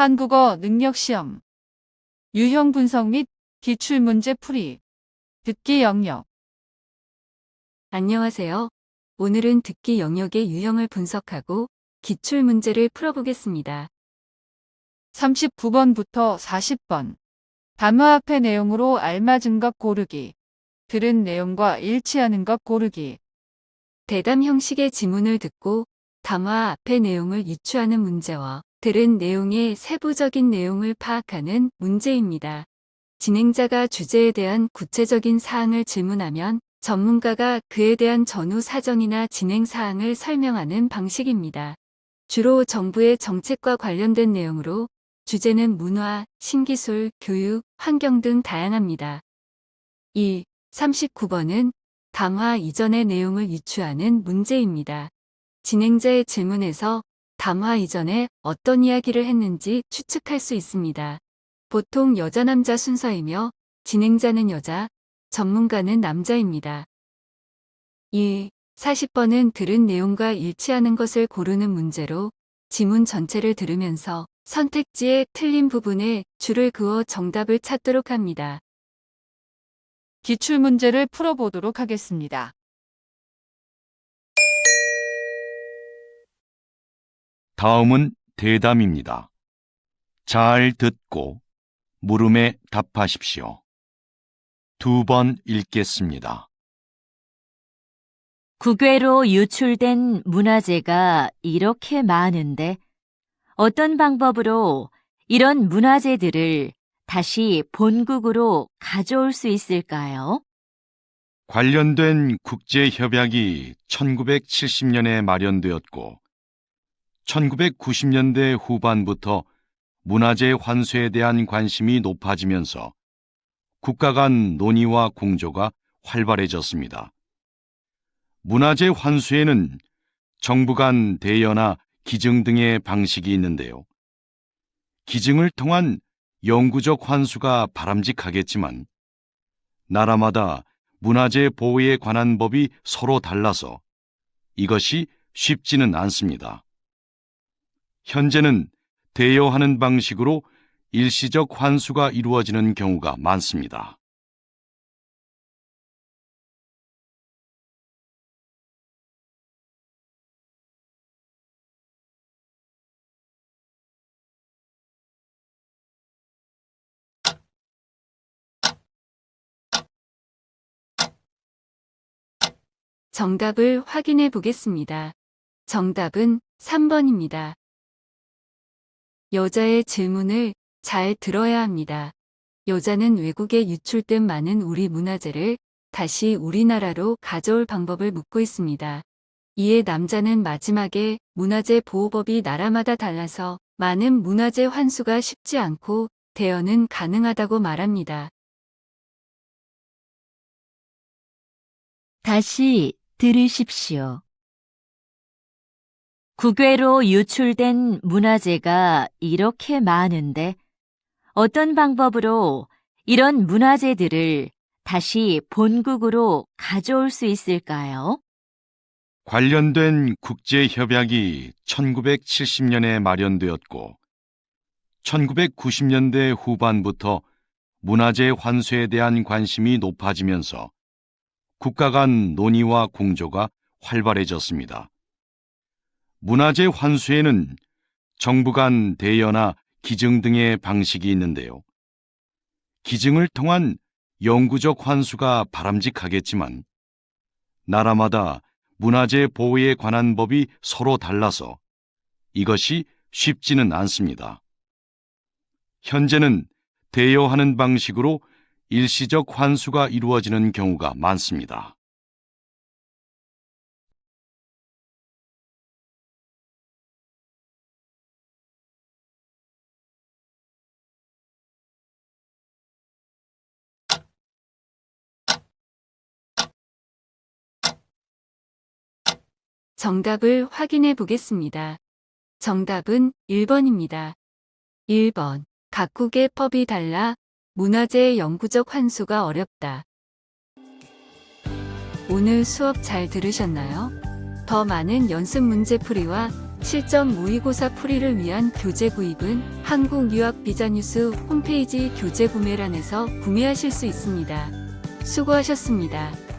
한국어 능력 시험. 유형 분석 및 기출 문제 풀이. 듣기 영역. 안녕하세요. 오늘은 듣기 영역의 유형을 분석하고 기출 문제를 풀어보겠습니다. 39번부터 40번. 단어 앞의 내용으로 알맞은 것 고르기. 들은 내용과 일치하는 것 고르기. 대담 형식의 지문을 듣고 담화 앞의 내용을 유추하는 문제와 들은 내용의 세부적인 내용을 파악하는 문제입니다. 진행자가 주제에 대한 구체적인 사항을 질문하면 전문가가 그에 대한 전후 사정이나 진행 사항을 설명하는 방식입니다. 주로 정부의 정책과 관련된 내용으로 주제는 문화, 신기술, 교육, 환경 등 다양합니다. 2. 39번은 담화 이전의 내용을 유추하는 문제입니다. 진행자의 질문에서 담화 이전에 어떤 이야기를 했는지 추측할 수 있습니다. 보통 여자 남자 순서이며 진행자는 여자, 전문가는 남자입니다. 2. 40번은 들은 내용과 일치하는 것을 고르는 문제로 지문 전체를 들으면서 선택지에 틀린 부분에 줄을 그어 정답을 찾도록 합니다. 기출 문제를 풀어보도록 하겠습니다. 다음은 대담입니다. 잘 듣고 물음에 답하십시오. 두 번 읽겠습니다. 국외로 유출된 문화재가 이렇게 많은데 어떤 방법으로 이런 문화재들을 다시 본국으로 가져올 수 있을까요? 관련된 국제협약이 1970년에 마련되었고 1990년대 후반부터 문화재 환수에 대한 관심이 높아지면서 국가 간 논의와 공조가 활발해졌습니다. 문화재 환수에는 정부 간 대여나 기증 등의 방식이 있는데요. 기증을 통한 영구적 환수가 바람직하겠지만 나라마다 문화재 보호에 관한 법이 서로 달라서 이것이 쉽지는 않습니다. 현재는 대여하는 방식으로 일시적 환수가 이루어지는 경우가 많습니다. 정답을 확인해 보겠습니다. 정답은 3번입니다. 여자의 질문을 잘 들어야 합니다. 여자는 외국에 유출된 많은 우리 문화재를 다시 우리나라로 가져올 방법을 묻고 있습니다. 이에 남자는 마지막에 문화재 보호법이 나라마다 달라서 많은 문화재 환수가 쉽지 않고 대여는 가능하다고 말합니다. 다시 들으십시오. 국외로 유출된 문화재가 이렇게 많은데 어떤 방법으로 이런 문화재들을 다시 본국으로 가져올 수 있을까요? 관련된 국제협약이 1970년에 마련되었고 1990년대 후반부터 문화재 환수에 대한 관심이 높아지면서 국가 간 논의와 공조가 활발해졌습니다. 문화재 환수에는 정부 간 대여나 기증 등의 방식이 있는데요. 기증을 통한 영구적 환수가 바람직하겠지만 나라마다 문화재 보호에 관한 법이 서로 달라서 이것이 쉽지는 않습니다. 현재는 대여하는 방식으로 일시적 환수가 이루어지는 경우가 많습니다. 정답을 확인해 보겠습니다. 정답은 1번입니다. 1번. 각국의 법이 달라 문화재의 영구적 환수가 어렵다. 오늘 수업 잘 들으셨나요? 더 많은 연습 문제 풀이와 실전 모의고사 풀이를 위한 교재 구입은 한국유학비자뉴스 홈페이지 교재 구매란에서 구매하실 수 있습니다. 수고하셨습니다.